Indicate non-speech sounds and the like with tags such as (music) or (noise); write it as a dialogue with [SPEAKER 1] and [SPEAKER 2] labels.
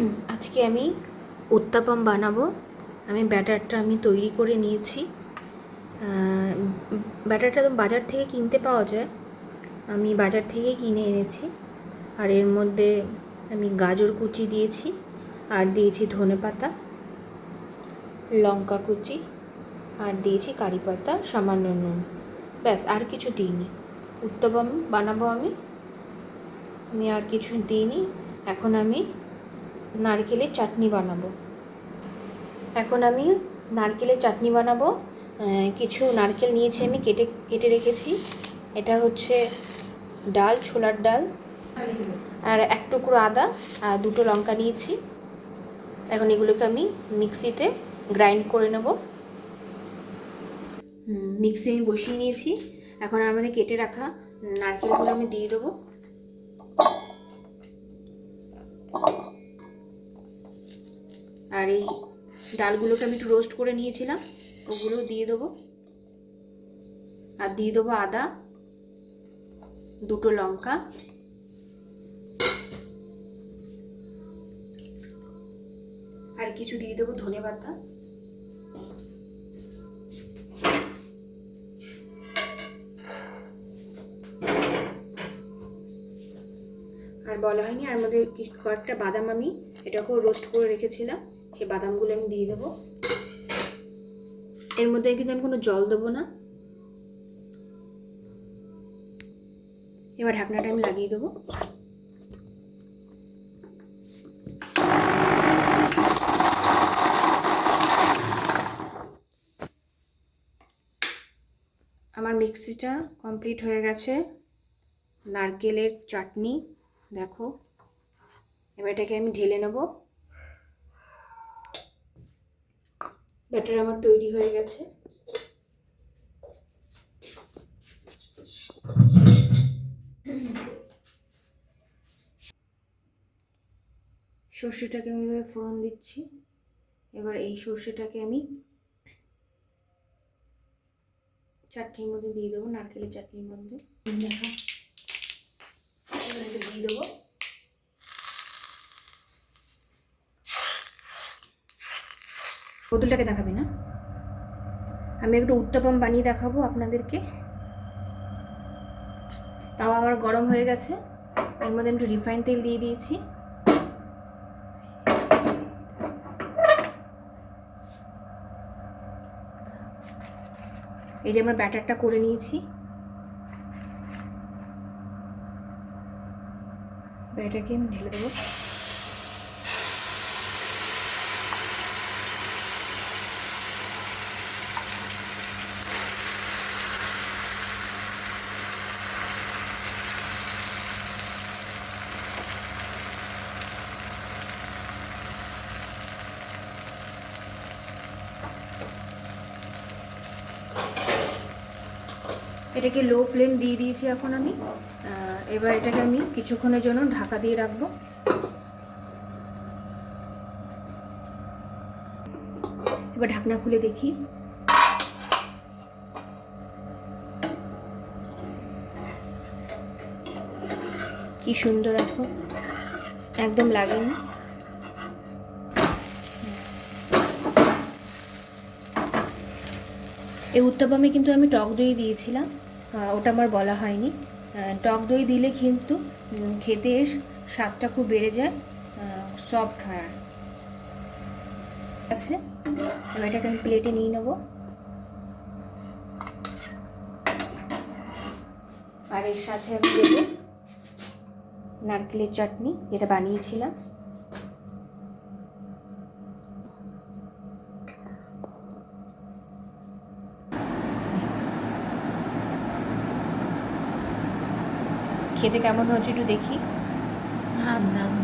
[SPEAKER 1] (clears throat) আজকে আমি উত্তাপাম বানাবো। আমি ব্যাটারটা আমি তৈরি করে নিয়েছি। ব্যাটারটা তো বাজার থেকে কিনতে পাওয়া যায়। আমি বাজার থেকে কিনে এনেছি। আর এর মধ্যে আমি গাজর কুচি দিয়েছি। আর দিয়েছি ধনে পাতা, লঙ্কা কুচি, আর দিয়েছি কারি পাতা, সামান্য নুন। ব্যাস, আর কিছু দিইনি। উত্তাপাম বানাবো আমি। আমি আর কিছু দিইনি। এখন আমি নারকেলের চাটনি বানাবো। এখন আমি নারকেলের চাটনি বানাবো। কিছু নারকেল নিয়েছি আমি, কেটে কেটে রেখেছি। এটা হচ্ছে ডাল, ছোলার ডাল আর এক টুকরো আদা আর দুটো লঙ্কা নিয়েছি। এখন এগুলোকে আমি মিক্সিতে গ্রাইন্ড করে নেব। মিক্সি আমি বসিয়ে নিয়েছি। এখন আমাদের কেটে রাখা নারকেলগুলো আমি দিয়ে দেবো। আর এই ডালগুলোকে আমি একটু রোস্ট করে নিয়েছিলাম। ওগুলো দিয়ে দেবো। আর দিয়ে দেবো আদা, দুটো লঙ্কা। আর কিছু দিয়ে দেবো ধনে পাতা। আর বলা হয়নি, আর মধ্যে কিছু কয়েকটা বাদাম আমি এটাকেও রোস্ট করে রেখেছিলাম। সেই বাদামগুলো আমি দিয়ে দেবো। এর মধ্যে কিন্তু আমি কোনো জল দেবো না। এবার ঢাকনাটা আমি লাগিয়ে দেবো। আমার মিক্সিটা কমপ্লিট হয়ে গেছে। নারকেলের চাটনি, দেখো। এবার এটাকে আমি ঢেলে নেব। ব্যাটার আমার তৈরি হয়ে গেছে। সর্ষেটাকে আমি এভাবে ফোড়ন দিচ্ছি। এবার এই সর্ষেটাকে আমি চাটনির মধ্যে দিয়ে দেবো নারকেলের চাটনির মধ্যে। দিয়ে দেবো। বোতলটাকে দেখাবে না? আমি একটু উত্তপম বানিয়ে দেখাবো আপনাদেরকে। তাও আমার গরম হয়ে গেছে। এর মধ্যে একটু রিফাইন তেল দিয়ে দিয়েছি। এই যে আমরা ব্যাটারটা করে নিয়েছি। ব্যাটারকে আমি ঢেলে দেবো। এটাকে লো ফ্লেম দিয়ে দিয়েছি এখন আমি। এবার এটাকে আমি কিছুক্ষণের জন্য ঢাকা দিয়ে রাখব। এবার ঢাকনা খুলে দেখি। কি সুন্দর এখন। একদম লাগেনি। এই উত্তাপামে কিন্তু আমি টক দই দিয়েছিলাম। ওটা আমার বলা হয়নি। টক দই দিলে কিন্তু খেতে স্বাদটা খুব বেড়ে যায় সফট হয়। আছে, এবার এটাকে আমি প্লেটে নিয়ে নেব। আর এর সাথে আমি দেবো নারকেলের চাটনি, যেটা বানিয়েছিলাম। খেতে কেমন হচ্ছে একটু দেখি।
[SPEAKER 2] হ্যাঁ দাম